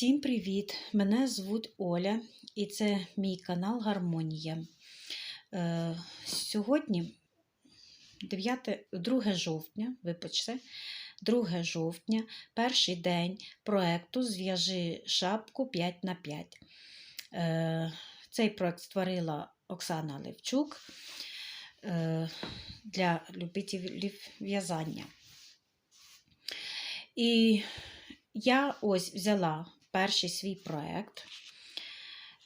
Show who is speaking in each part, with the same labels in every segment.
Speaker 1: Всім привіт! Мене звуть Оля і це мій канал Гармонія. Е, сьогодні 9, 2 жовтня, вибачте, 2 жовтня, перший день проекту Зв'яжи шапку 5 на 5. Е, цей проект створила Оксана Левчук е, для любителів в'язання. І я ось взяла перший свій проєкт.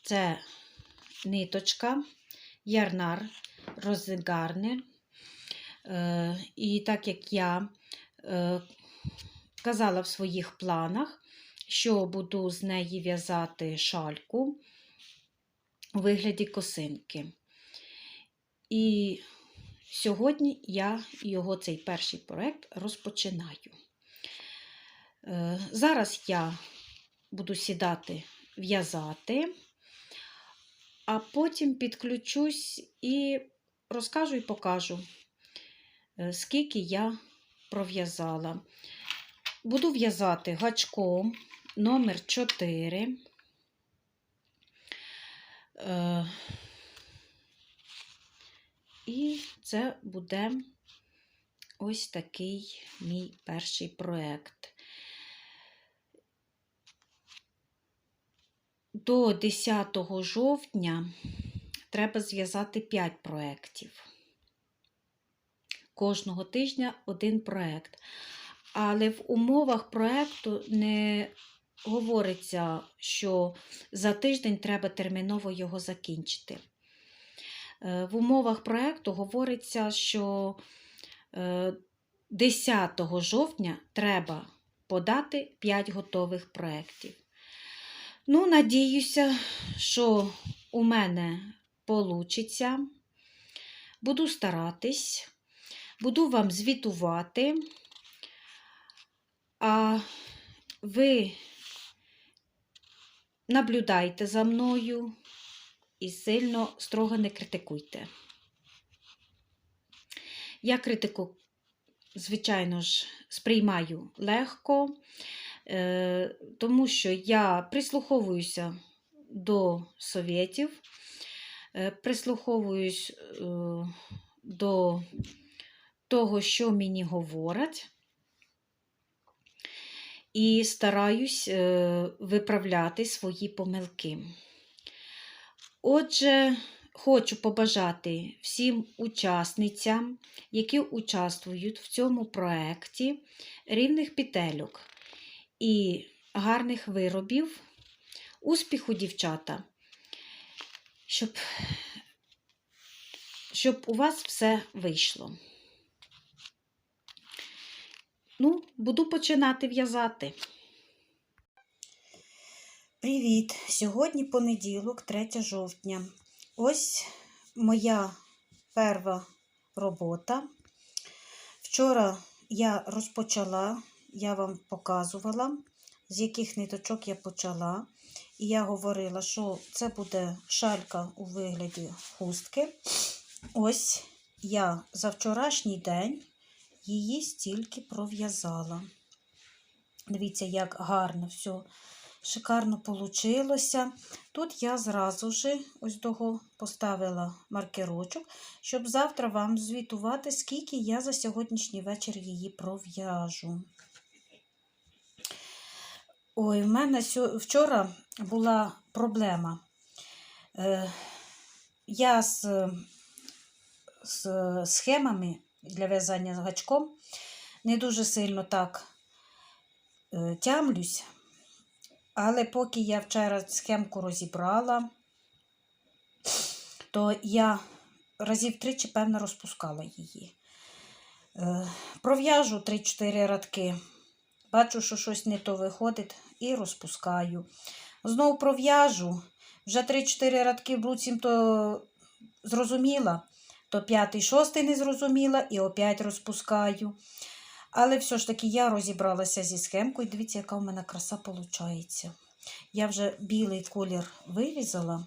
Speaker 1: Це ниточка, ярнар, розгарнер. І так як я е, казала в своїх планах, що буду з неї в'язати шальку у вигляді косинки. І сьогодні я його цей перший проєкт розпочинаю. Е, Зараз я буду сідати в'язати, а потім підключусь і розкажу і покажу, е, скільки я пров'язала. Буду в'язати гачком номер 4. Е, І це буде ось такий мій перший проєкт. До 10 жовтня треба зв'язати 5 проєктів. Кожного тижня один проєкт. Але в умовах проєкту не говориться, що за тиждень треба терміново його закінчити. Е, В умовах проєкту говориться, що е, 10 жовтня треба подати 5 готових проєктів. Ну, надіюся, що у мене вийде. Буду старатись, буду вам звітувати, а ви наблюдайте за мною і сильно строго не критикуйте. Я критику, звичайно ж, сприймаю легко. Е, тому що я прислуховуюся до совєтів, е, прислуховуюсь е, до того, що мені говорять, і стараюсь виправляти свої помилки. Отже, хочу побажати всім учасницям, які участвують в цьому проєкті, рівних петельок і гарних виробів, успіху, дівчата, щоб, щоб у вас все вийшло. Ну, буду починати в'язати. Привіт! Сьогодні понеділок, 3 жовтня. Ось моя перша робота. Вчора я розпочала я вам показувала, з яких ниточок я почала. І я говорила, що це буде шалька у вигляді хустки. Ось я за вчорашній день її стільки пров'язала. Дивіться, як гарно все шикарно вийшло. Тут я зразу ж ось того поставила маркерочок, щоб завтра вам звітувати, скільки я за сьогоднішній вечір її пров'яжу. Ой, в мене вчора була проблема. Е, я з, з схемами для в'язання з гачком не дуже сильно так е, тямлюсь, але поки я вчора схемку розібрала, то я разів тричі, певно, розпускала її. Е, пров'яжу 3-4 радки. Бачу, що щось не то виходить, і розпускаю. Знову пров'яжу. Вже 3-4 радки бруцім то зрозуміла, то п'ятий, шостий не зрозуміла і опять розпускаю. Але все ж таки я розібралася зі схемкою. Дивіться, яка в мене краса виходить. Я вже білий колір вирізала,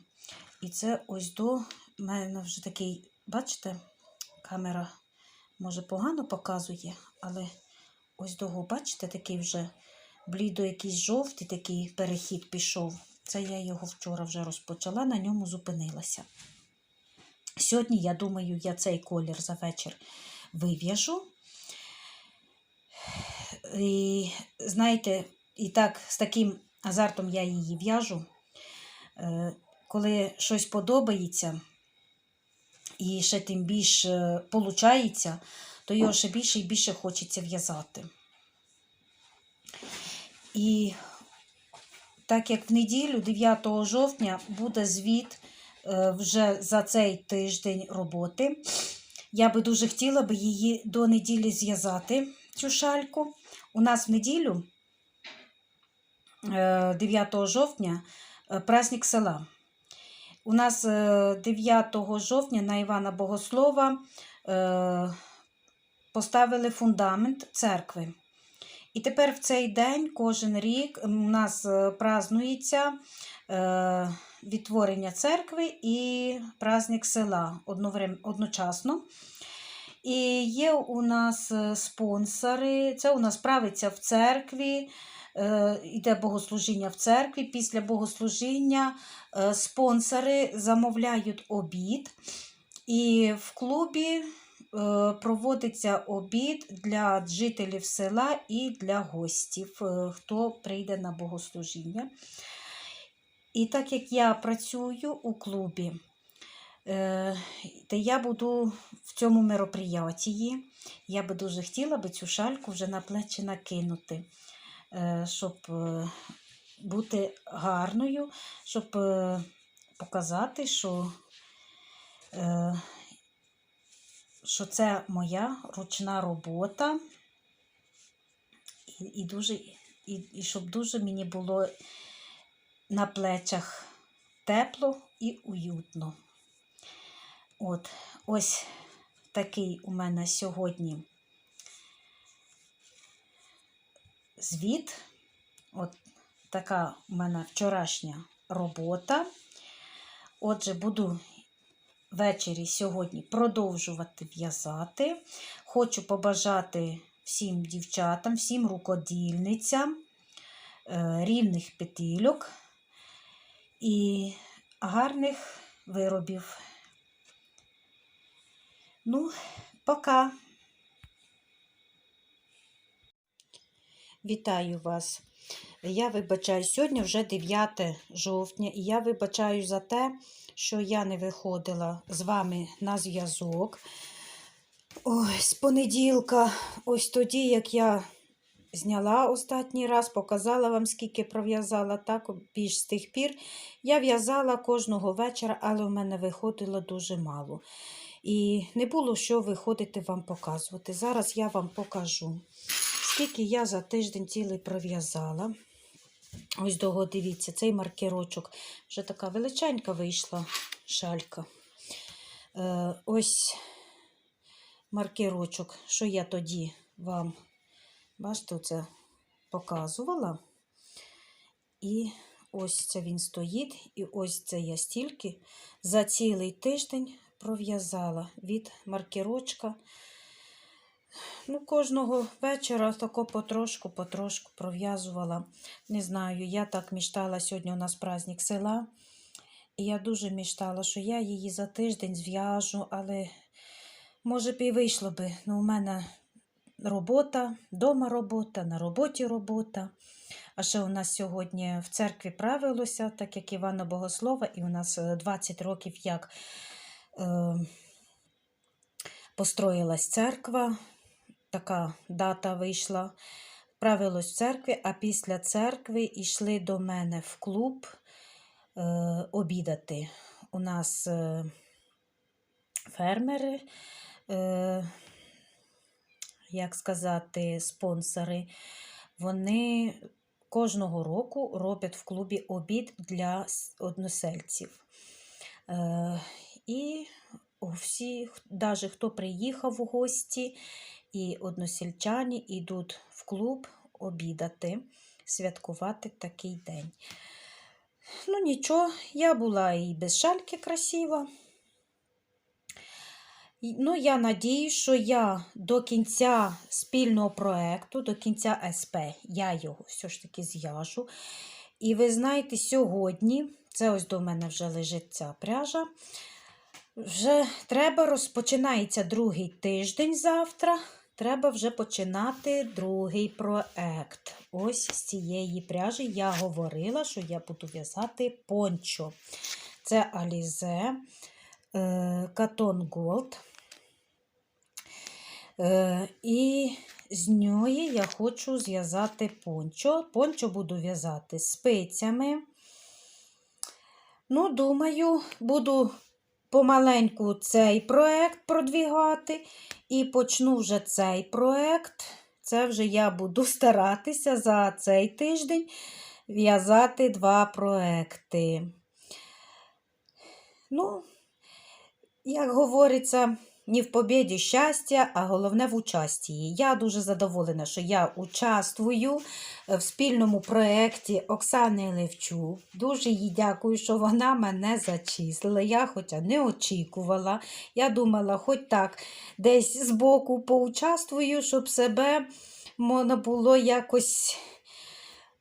Speaker 1: і це ось до мене вже такий, бачите, камера може погано показує, але ось того, бачите, такий вже блідо якийсь жовтий такий перехід пішов. Це я його вчора вже розпочала, на ньому зупинилася. Сьогодні, я думаю, я цей колір за вечір вив'яжу. І знаєте, і так, з таким азартом я її в'яжу. Е, Коли щось подобається, і ще тим більше получається, то його ще більше і більше хочеться в'язати. І так як в неділю, 9 жовтня, буде звіт е, вже за цей тиждень роботи. Я би дуже хотіла би її до неділі зв'язати, цю шальку. У нас в неділю, е, 9 жовтня, е, праздник села. У нас е, 9 жовтня на Івана Богослова е, поставили фундамент церкви. І тепер в цей день кожен рік у нас е, празднується е, відтворення церкви і праздник села одночасно. І є у нас е, спонсори. Це у нас правиться в церкві, йде богослужіння в церкві. Після богослужіння спонсори замовляють обід. І в клубі проводиться обід для жителів села і для гостів, е, хто прийде на богослужіння. І так як я працюю у клубі, е, та я буду в цьому мероприятії, я би дуже хотіла би цю шальку вже на плечі накинути, е, щоб е, бути гарною, щоб е, показати, що, е, що це моя ручна робота, і, і, дуже, і, і щоб дуже мені було на плечах тепло і уютно. От, ось такий у мене сьогодні звіт. От така у мене вчорашня робота. Отже, буду ввечері сьогодні продовжувати в'язати. Хочу побажати всім дівчатам, всім рукодільницям е, рівних петельок і гарних виробів. Ну, пока. Вітаю вас. Я вибачаю, сьогодні вже 9 жовтня, і я вибачаю за те, що я не виходила з вами на зв'язок. Ой, з понеділка, ось тоді, як я зняла останній раз, показала вам, скільки пров'язала, так більш з тих пір. Я в'язала кожного вечора, але в мене виходило дуже мало. І не було що виходити вам показувати. Зараз я вам покажу, скільки я за тиждень цілий пров'язала. Ось дого, дивіться, цей маркерочок. Вже така величенька вийшла шалька. Е, ось маркерочок, що я тоді вам, бачите, це показувала. І ось це він стоїть. І ось це я стільки за цілий тиждень пров'язала від маркерочка. Ну, Кожного вечора тако потрошку, потрошку пров'язувала. Не знаю, я так міштала, сьогодні у нас праздник села. І я дуже міштала, що я її за тиждень зв'яжу, але може б і вийшло би. Ну, у мене робота, вдома робота, на роботі робота. А ще у нас сьогодні в церкві правилося, так як Івана Богослова, і у нас е, 20 років як е, построїлась церква, така дата вийшла. Правилось в церкві, а після церкви йшли до мене в клуб е, обідати. У нас е, фермери, е, як сказати, спонсори, вони кожного року роблять в клубі обід для односельців. Е, і всі, навіть хто приїхав в гості, і односельчані йдуть в клуб обідати, святкувати такий день. Ну, нічого, я була і без шальки красива. Ну, я надію, що я до кінця спільного проекту, до кінця СП, я його все ж таки зв'яжу. І ви знаєте, сьогодні, це ось до мене вже лежить ця пряжа. Вже треба розпочинається другий тиждень завтра. Треба вже починати другий проект. Ось з цієї пряжі я говорила, що я буду в'язати пончо. Це Alize е, Cotton Gold. Е, І з нього я хочу зв'язати пончо. Пончо буду в'язати спицями. Ну, думаю, буду помаленьку цей проект продвігати. І почну вже цей проект. Це вже я буду старатися за цей тиждень в'язати два проекти. Ну, як говориться, не в побіді щастя, а головне в участі. Я дуже задоволена, що я участвую в спільному проєкті Оксани Левчук. Дуже їй дякую, що вона мене зачислила. Я хоча не очікувала. Я думала, хоч так десь збоку поучаствую, щоб себе можна було якось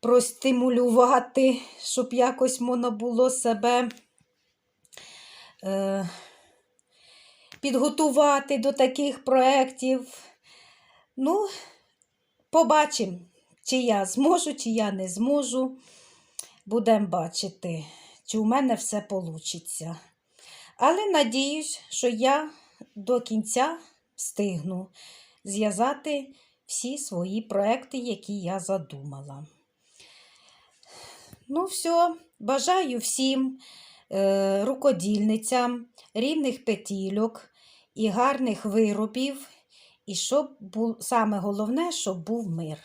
Speaker 1: простимулювати, щоб якось можна було себе. Е, підготувати до таких проєктів. Ну, побачимо, чи я зможу, чи я не зможу. Будемо бачити, чи у мене все вийде. Але надіюсь, що я до кінця встигну зв'язати всі свої проекти, які я задумала. Ну, все, бажаю всім е, рукодільницям, рівних петільок і гарних виробів, і щоб був, саме головне, щоб був мир.